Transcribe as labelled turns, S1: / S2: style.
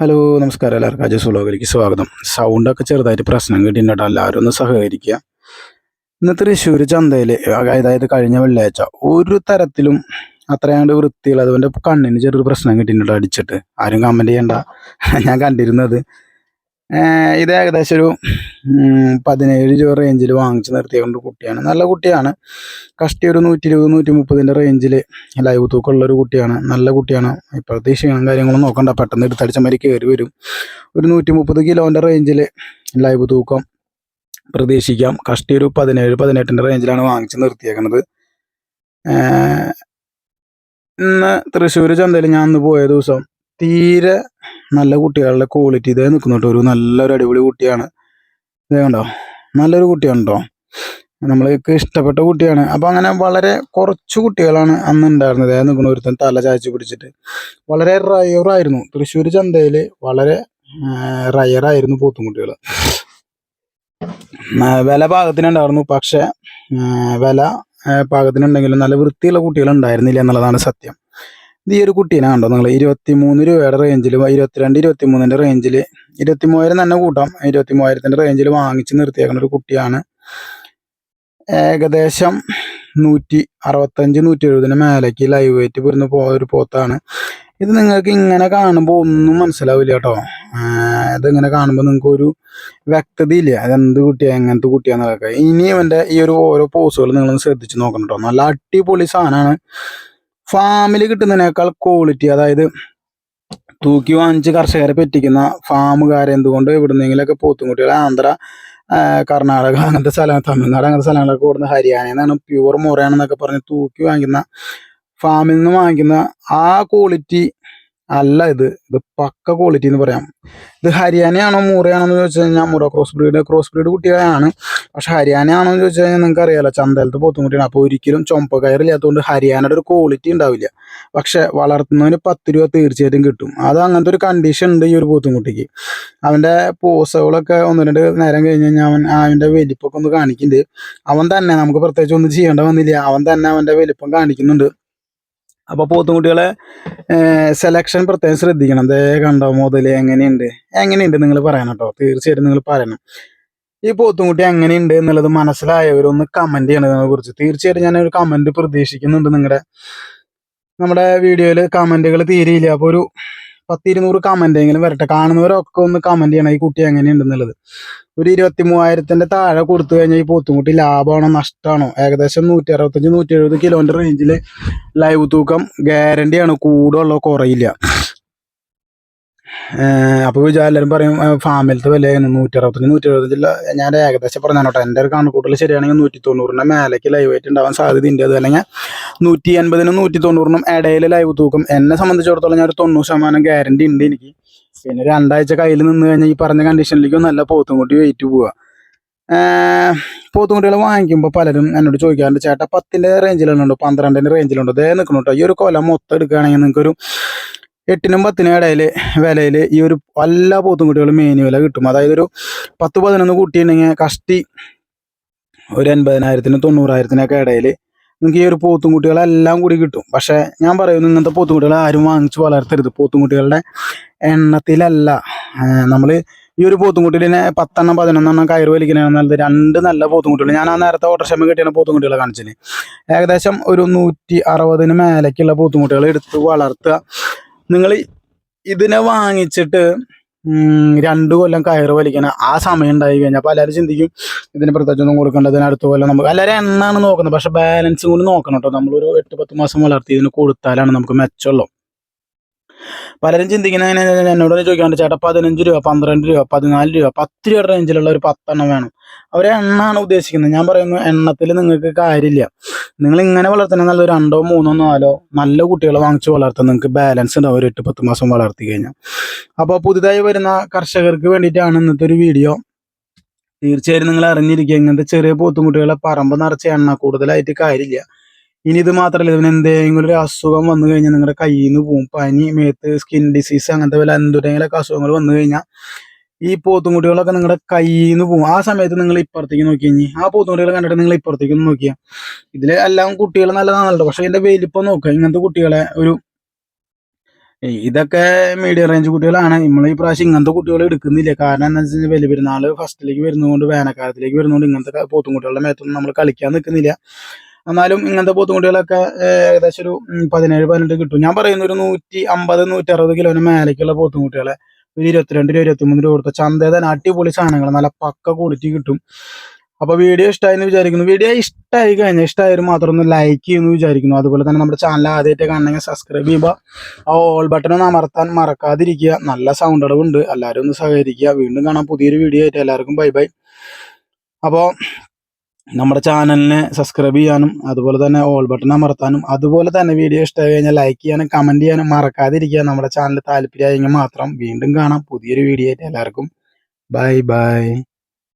S1: Hello നമസ്കാരം എല്ലാവർക്കും. അജസ് വ്ലോഗിലേക്ക് സ്വാഗതം. സൗണ്ടൊക്കെ ചെറുതായിട്ട് പ്രശ്നം കിട്ടിയിട്ടുണ്ട്. എല്ലാവരും ഒന്ന് സഹകരിക്കുക. ഇന്നത്തെ തൃശ്ശൂർ ചന്തയിൽ അതായത് കഴിഞ്ഞ വെള്ളിയാഴ്ച ഒരു തരത്തിലും അത്രയാണ്ട് വൃത്തിയുള്ള അതുകൊണ്ട് കണ്ണിന് ചെറിയൊരു പ്രശ്നം കിട്ടിയിട്ടുണ്ട് അടിച്ചിട്ട്. ആരും കമന്റ് ചെയ്യണ്ട. ഞാൻ കണ്ടിരുന്നത് ഇത് ഏകദേശം ഒരു പതിനേഴ് രൂപ റേഞ്ചിൽ വാങ്ങിച്ച് നിർത്തിയ കുട്ടിയാണ്. നല്ല കുട്ടിയാണ്. കഷ്ടി ഒരു നൂറ്റി ഇരുപത് നൂറ്റി മുപ്പതിന്റെ റേഞ്ചിൽ ലൈവ് തൂക്കമുള്ള ഒരു കുട്ടിയാണ്. നല്ല കുട്ടിയാണ്. ഇപ്പോഴത്തെ ക്ഷീണം കാര്യങ്ങളും നോക്കണ്ട. പെട്ടെന്ന് എടുത്തടിച്ച മാതിരി കയറി വരും. ഒരു നൂറ്റി മുപ്പത് കിലോന്റെ റേഞ്ചിൽ ലൈവ് തൂക്കം പ്രതീക്ഷിക്കാം. കഷ്ടി ഒരു പതിനേഴ് പതിനെട്ടിന്റെ റേഞ്ചിലാണ് വാങ്ങിച്ച് നിർത്തിയേക്കുന്നത് ഇന്ന് തൃശ്ശൂർ ചന്തയിൽ ഞാൻ ഇന്ന് പോയ ദിവസം തീരെ നല്ല കുട്ടികളുടെ ക്വാളിറ്റി ഇതേ നിൽക്കുന്നുണ്ട് ഒരു നല്ലൊരു അടിപൊളി കുട്ടിയാണ്. ഇതേ കണ്ടോ? നല്ലൊരു കുട്ടിയാണ് കേട്ടോ നമ്മൾക്ക് ഇഷ്ടപ്പെട്ട കുട്ടിയാണ്. അപ്പൊ അങ്ങനെ വളരെ കുറച്ച് കുട്ടികളാണ് അന്ന് ഉണ്ടായിരുന്നത്. അതായത് നിൽക്കുന്ന ഒരുത്തൻ തല ചായച്ച് പിടിച്ചിട്ട്. വളരെ റയറായിരുന്നു തൃശ്ശൂർ ചന്തയിൽ വളരെ റയറായിരുന്നു പോത്തുംകുട്ടികൾ വില പാകത്തിനുണ്ടായിരുന്നു. പക്ഷെ വില പാകത്തിനുണ്ടെങ്കിലും നല്ല വൃത്തിയുള്ള കുട്ടികൾ ഉണ്ടായിരുന്നില്ല എന്നുള്ളതാണ് സത്യം. ഇത് ഈ ഒരു കുട്ടീനെ കണ്ടോ? നിങ്ങൾ ഇരുപത്തി മൂന്ന് രൂപയുടെ റേഞ്ചിൽ ഇരുപത്തിരണ്ട് ഇരുപത്തി മൂന്നിന്റെ റേഞ്ചിൽ ഇരുപത്തി മൂവായിരം തന്നെ കൂട്ടാം. ഇരുപത്തി മൂവായിരത്തിന്റെ റേഞ്ചിൽ വാങ്ങിച്ച് നിർത്തിയേക്കുന്ന ഒരു കുട്ടിയാണ്. ഏകദേശം നൂറ്റി അറുപത്തഞ്ച് നൂറ്റി എഴുപതിന് മേലേക്ക് ലൈവ് വെയിറ്റ് വരുന്ന പോ ഒരു പോത്താണ്. ഇത് നിങ്ങൾക്ക് ഇങ്ങനെ കാണുമ്പോൾ ഒന്നും മനസ്സിലാവില്ല കേട്ടോ. ഇതിങ്ങനെ കാണുമ്പോൾ നിങ്ങൾക്ക് ഒരു വ്യക്തതയില്ല. അതെന്ത് കുട്ടിയാ എങ്ങനത്തെ കുട്ടിയാന്നൊക്കെ ഇനി ഇവന്റെ ഈ ഒരു ഓരോ പോസുകൾ നിങ്ങളൊന്ന് ശ്രദ്ധിച്ച് നോക്കണം കേട്ടോ. നല്ല അടിപൊളി സാധനമാണ് ഫാമിൽ കിട്ടുന്നതിനേക്കാൾ ക്വാളിറ്റി അതായത് തൂക്കി വാങ്ങിച്ച് കർഷകരെ പറ്റിക്കുന്ന ഫാമുകാരെ എന്തുകൊണ്ട് എവിടുന്നെങ്കിലൊക്കെ പോത്തുംകുട്ടികൾ ആന്ധ്ര കർണാടക അങ്ങനത്തെ സ്ഥലം തമിഴ്നാട് അങ്ങനത്തെ സ്ഥലങ്ങളൊക്കെ കൂടുന്ന ഹരിയാനയിൽ നിന്നാണ് പ്യുവർ മുറയാണെന്നൊക്കെ പറഞ്ഞ് തൂക്കി വാങ്ങിക്കുന്ന ഫാമിൽ നിന്ന് വാങ്ങിക്കുന്ന ആ ക്വാളിറ്റി അല്ല ഇത് ഇത് പക്ക ക്വാളിറ്റി എന്ന് പറയാം. ഇത് ഹരിയാനയാണോ മൂറയാണോ എന്ന് ചോദിച്ചു കഴിഞ്ഞാൽ മുറ ക്രോസ് ബ്രീഡ് ക്രോസ് ബ്രീഡ് കുട്ടികളാണ് പക്ഷെ ഹരിയാനയാണോ എന്ന് ചോദിച്ചു കഴിഞ്ഞാൽ നിങ്ങൾക്ക് അറിയാലോ ചന്തലത്ത് പോത്തുമുട്ടിയാണ് അപ്പോൾ ഒരിക്കലും ചുമപ്പ കയറില്ലാത്തതുകൊണ്ട് ഹരിയാനയുടെ ഒരു ക്വാളിറ്റി ഉണ്ടാവില്ല. പക്ഷെ വളർത്തുന്നതിന് പത്ത് രൂപ തീർച്ചയായിട്ടും കിട്ടും. അത് അങ്ങനത്തെ ഒരു കണ്ടീഷൻ ഉണ്ട് ഈ ഒരു പോത്തുംകുട്ടിക്ക് അവന്റെ പോസകളൊക്കെ ഒന്ന് രണ്ട് നേരം കഴിഞ്ഞ് കഴിഞ്ഞാൽ അവൻ അവന്റെ വലിപ്പൊക്കെ ഒന്ന് കാണിക്കുന്നുണ്ട്. അവൻ തന്നെ നമുക്ക് പ്രത്യേകിച്ച് ഒന്നും ചെയ്യേണ്ട വന്നില്ല. അവൻ തന്നെ അവന്റെ വലിപ്പം കാണിക്കുന്നുണ്ട്. അപ്പോൾ പോത്തുംകുട്ടികളെ സെലക്ഷൻ പ്രത്യേകം ശ്രദ്ധിക്കണം. ദേ കണ്ടോ മുതൽ എങ്ങനെയുണ്ട്? എങ്ങനെയുണ്ട് നിങ്ങൾ പറയണം കേട്ടോ തീർച്ചയായിട്ടും നിങ്ങൾ പറയണം. ഈ പോത്തുംകുട്ടി എങ്ങനെയുണ്ട് എന്നുള്ളത് മനസ്സിലായവരൊന്ന് കമന്റ് ചെയ്യണതിനെ കുറിച്ച്. തീർച്ചയായിട്ടും ഞാൻ ഒരു കമന്റ് പ്രതീക്ഷിക്കുന്നുണ്ട് നിങ്ങളുടെ നമ്മുടെ വീഡിയോയിൽ കമന്റുകൾ തീരെയില്ല. അപ്പോൾ ഒരു പത്തിരുന്നൂറ് കമന്റ് എങ്കിലും വരട്ടെ. കാണുന്നവരൊക്കെ ഒന്ന് കമന്റ് ചെയ്യണം ഈ കുട്ടി എങ്ങനെയുണ്ടെന്നുള്ളത് ഒരു ഇരുപത്തി മൂവായിരത്തിന്റെ താഴെ കൊടുത്തു കഴിഞ്ഞാൽ ഈ പോത്തുംകുട്ടി ലാഭമാണോ നഷ്ടമാണോ? ഏകദേശം നൂറ്റി അറുപത്തഞ്ച് നൂറ്റി എഴുപത് കിലോന്റെ റേഞ്ചിൽ ലൈവ് തൂക്കം ഗ്യാരണ്ടിയാണ് കൂടുള്ളോ കുറയില്ല. അപ്പോൾ എല്ലാവരും പറയും ഫാമിലത്തെ വിലയാണ് നൂറ്റി അറുപത്തഞ്ച് നൂറ്റി എഴുപത്തഞ്ചില്ല ഞാൻ ഏകദേശം പറഞ്ഞു കേട്ടോ. എന്റെ ഒരു കണക്കൂട്ടൽ ശരിയാണെങ്കിൽ നൂറ്റി തൊണ്ണൂറിന്റെ മേലേക്ക് ലൈവായിട്ട് ഉണ്ടാവാൻ സാധ്യതയുണ്ട് അത് അല്ലെങ്കിൽ നൂറ്റി എൺപതിനും നൂറ്റി തൊണ്ണൂറിനും ഇടയിൽ ലൈവ് തൂക്കം. എന്നെ സംബന്ധിച്ചിടത്തോളം ഞാൻ ഒരു തൊണ്ണൂറ് ശതമാനം ഗ്യാരണ്ടി ഉണ്ട് എനിക്ക്. പിന്നെ രണ്ടാഴ്ച കയ്യിൽ നിന്ന് കഴിഞ്ഞാൽ ഈ പറഞ്ഞ കണ്ടീഷനിലേക്ക് നല്ല പോത്തും കൂട്ടി വെയിറ്റ് പോവുക പോത്തുകുട്ടികൾ വാങ്ങിക്കുമ്പോൾ പലരും എന്നോട് ചോദിക്കാറുണ്ട് ചേട്ടാ പത്തിന്റെ റേഞ്ചിലുണ്ടോ? പന്ത്രണ്ടിന്റെ റേഞ്ചിലുണ്ടോ? ദേ നിൽക്കണം കേട്ടോ ഈ ഒരു കൊല മൊത്തം എടുക്കുകയാണെങ്കിൽ നിങ്ങൾക്കൊരു എട്ടിനും പത്തിനും ഇടയിൽ വിലയിൽ ഈ ഒരു എല്ലാ പോത്തുംകുട്ടികളും മേനി വില കിട്ടും. അതായത് ഒരു പത്ത് പതിനൊന്ന് കുട്ടിയുണ്ടെങ്കിൽ കഷ്ടി ഒരു എൺപതിനായിരത്തിനും തൊണ്ണൂറായിരത്തിനൊക്കെ ഇടയിൽ നിങ്ങൾക്ക് ഈ ഒരു പോത്തുംകുട്ടികളെല്ലാം കൂടി കിട്ടും. പക്ഷേ ഞാൻ പറയുന്നു ഇങ്ങനത്തെ പോത്തുംകുട്ടികളെ ആരും വാങ്ങിച്ച് വളർത്തരുത്. പോത്തുംകുട്ടികളുടെ എണ്ണത്തിലല്ല. നമ്മൾ ഈ ഒരു പോത്തുംകുട്ടിയിൽ ഇനി പത്തെണ്ണം പതിനൊന്നെണ്ണം കയറ് വലിക്കണതാണ് നല്ലത് രണ്ട് നല്ല പോത്തുംകുട്ടികൾ ഞാൻ ആ നേരത്തെ ഓട്ടർഷമ കിട്ടിയ പോത്തുംകുട്ടികളെ കാണിച്ചിന്. ഏകദേശം ഒരു നൂറ്റി അറുപതിന് മേലേക്കുള്ള പോത്തുംകുട്ടികൾ എടുത്ത് വളർത്തുക. നിങ്ങൾ ഇതിനെ വാങ്ങിച്ചിട്ട് രണ്ടു കൊല്ലം കയറ് വലിക്കണ ആ സമയം ഉണ്ടായി കഴിഞ്ഞാൽ പലരും ചിന്തിക്കും ഇതിന് പ്രത്യേകിച്ച് ഒന്നും കൊടുക്കേണ്ടത് ഇതിന് അടുത്ത കൊല്ലം നമുക്ക് എല്ലാവരും എണ്ണാണ് നോക്കുന്നത്? പക്ഷെ ബാലൻസും കൂടി നോക്കണം കേട്ടോ. നമ്മളൊരു എട്ട് പത്ത് മാസം വളർത്തി ഇതിന് കൊടുത്താലാണ് നമുക്ക് മെച്ചമുള്ളൂ. പലരും ചിന്തിക്കുന്ന എങ്ങനെയാ എന്നോട് ചോദിക്കാണ്ട് ചേട്ടാ പതിനഞ്ച് രൂപ പന്ത്രണ്ട് രൂപ പതിനാല് രൂപ പത്ത് രൂപ റേഞ്ചിലുള്ള ഒരു പത്തെണ്ണം വേണം. അവർ എണ്ണാണ് ഉദ്ദേശിക്കുന്നത്. ഞാൻ പറയുന്നു എണ്ണത്തിൽ നിങ്ങൾക്ക് കാര്യമില്ല. നിങ്ങൾ ഇങ്ങനെ വളർത്തുന്ന നല്ല രണ്ടോ മൂന്നോ നാലോ നല്ല കുട്ടികളെ വാങ്ങിച്ച് വളർത്താൻ നിങ്ങൾക്ക് ബാലൻസ് ഉണ്ടാവും. ഒരു എട്ട് പത്ത് മാസം വളർത്തി കഴിഞ്ഞാൽ. അപ്പോൾ പുതുതായി വരുന്ന കർഷകർക്ക് വേണ്ടിയിട്ടാണ് ഇന്നത്തെ ഒരു വീഡിയോ. തീർച്ചയായും നിങ്ങൾ അറിഞ്ഞിരിക്കുക ഇങ്ങനത്തെ ചെറിയ പോത്തുംകുട്ടികളെ പറമ്പ് നിറച്ച് എണ്ണ കൂടുതലായിട്ട് കാര്യമില്ല. ഇനി ഇത് മാത്രമല്ല ഇതിന് എന്തെങ്കിലും ഒരു അസുഖം വന്നു കഴിഞ്ഞാൽ നിങ്ങളുടെ കയ്യിൽ നിന്ന് പോകും പനി മേത്ത് സ്കിൻ ഡിസീസ് അങ്ങനത്തെ വല്ല എന്തെങ്കിലുമൊക്കെ അസുഖങ്ങൾ വന്നു കഴിഞ്ഞാൽ ഈ പോത്തുംകുട്ടികളൊക്കെ നിങ്ങളുടെ കയ്യിൽ നിന്ന് പോകും ആ സമയത്ത് നിങ്ങൾ ഇപ്പുറത്തേക്ക് നോക്കി കഴിഞ്ഞാൽ ആ പോത്തുംകുട്ടികളെ കണ്ടിട്ട് നിങ്ങൾ ഇപ്പുറത്തേക്ക് ഒന്ന് നോക്കിയാൽ ഇതിൽ എല്ലാം കുട്ടികൾ നല്ലതാണല്ലോ പക്ഷെ ഇതിന്റെ വലിപ്പം നോക്കുക ഇങ്ങനത്തെ കുട്ടികളെ ഒരു ഇതൊക്കെ മീഡിയം റേഞ്ച് കുട്ടികളാണ്. നമ്മൾ ഈ പ്രാവശ്യം ഇങ്ങനത്തെ കുട്ടികൾ എടുക്കുന്നില്ല. കാരണം എന്താ വെച്ച് കഴിഞ്ഞാൽ വലിയ പെരുന്നാൾ ഫസ്റ്റിലേക്ക് വരുന്നതുകൊണ്ട് വേനൽക്കാലത്തിലേക്ക് വരുന്നതുകൊണ്ട് ഇങ്ങനത്തെ പോത്തും പോത്തുംകുട്ടികളുടെ മേത്തൊന്നും നമ്മൾ കളിക്കാൻ നിൽക്കുന്നില്ല എന്നാലും ഇങ്ങനത്തെ പോത്തുംകുട്ടികളൊക്കെ ഏകദേശം ഒരു പതിനേഴ് പതിനെട്ട് കിട്ടും. ഞാൻ പറയുന്ന ഒരു നൂറ്റി അമ്പത് നൂറ്റി അറുപത് കിലോന് മേലേക്കുള്ള പോത്തുംകുട്ടികളെ ഒരു ഇരുപത്തിരണ്ട് രൂപ ഇരുപത്തിമൂന്ന് രൂപ കൊടുത്ത ചന്തയിൽ തന്നെ അടിപൊളി സാധനങ്ങൾ നല്ല പക്ക ക്വാളിറ്റി കിട്ടും. അപ്പോൾ വീഡിയോ ഇഷ്ടമായി എന്ന് വിചാരിക്കുന്നു. വീഡിയോ ഇഷ്ടമായി കഴിഞ്ഞാൽ ഇഷ്ടമായാലും മാത്രം ഒന്ന് ലൈക്ക് ചെയ്യുമെന്ന് വിചാരിക്കുന്നു. അതുപോലെ തന്നെ നമ്മുടെ ചാനൽ ആദ്യമായിട്ട് കാണണമെങ്കിൽ സബ്സ്ക്രൈബ് ചെയ്യുക. ആ ഓൾ ബട്ടൺ അമർത്താൻ മറക്കാതിരിക്കുക. നല്ല സൗണ്ട് അടവുണ്ട് എല്ലാവരും ഒന്ന് സഹകരിക്കുക. വീണ്ടും കാണാം പുതിയൊരു വീഡിയോ ആയിട്ട്. എല്ലാവർക്കും ബൈ ബൈ അപ്പോൾ നമ്മുടെ ചാനലിനെ സബ്സ്ക്രൈബ് ചെയ്യാനും അതുപോലെ തന്നെ ഓൾ ബട്ടൺ അമർത്താനും അതുപോലെ തന്നെ വീഡിയോ ഇഷ്ടമായി കഴിഞ്ഞാൽ ലൈക്ക് ചെയ്യാനും കമന്റ് ചെയ്യാനും മറക്കാതിരിക്കുക. നമ്മുടെ ചാനൽ താല്പര്യമായെങ്കിൽ മാത്രം വീണ്ടും കാണാം. പുതിയൊരു വീഡിയോ ആയിട്ട് എല്ലാവർക്കും. Bye bye